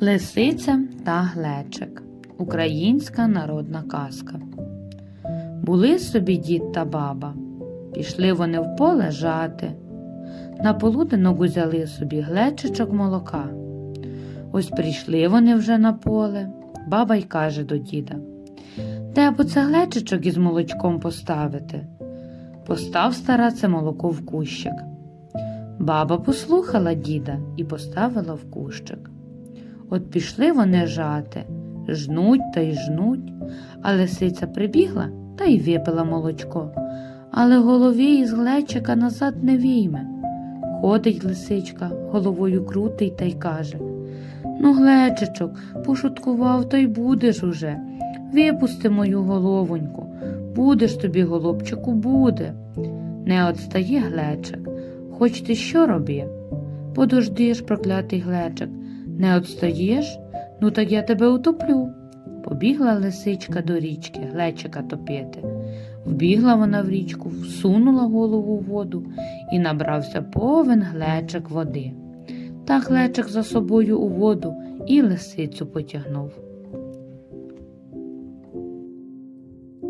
Лисиця та глечик. Українська народна казка. Були собі дід та баба. Пішли вони в поле жати. На полуденок узяли собі глечичок молока. Ось прийшли вони вже на поле. Баба й каже до діда: Де б оце глечичок із молочком поставити? Постав стара це молоко в кущик. Баба послухала діда і поставила в кущик. От пішли вони жати, жнуть та й жнуть, а лисиця прибігла та й випила молочко, але голові із глечика назад не війме. Ходить лисичка, головою крутить та й каже Ну, глечичок, пошуткував, то й будеш уже. Випусти мою головоньку. Будеш тобі, голубчику, буде. Не отстає глечик. Хоч ти що роби? Подождиш, проклятий глечик. Не отстаєш? Ну так я тебе утоплю. Побігла лисичка до річки глечика топити. Вбігла вона в річку, всунула голову в воду і набрався повен глечик води. Та глечик за собою у воду і лисицю потягнув.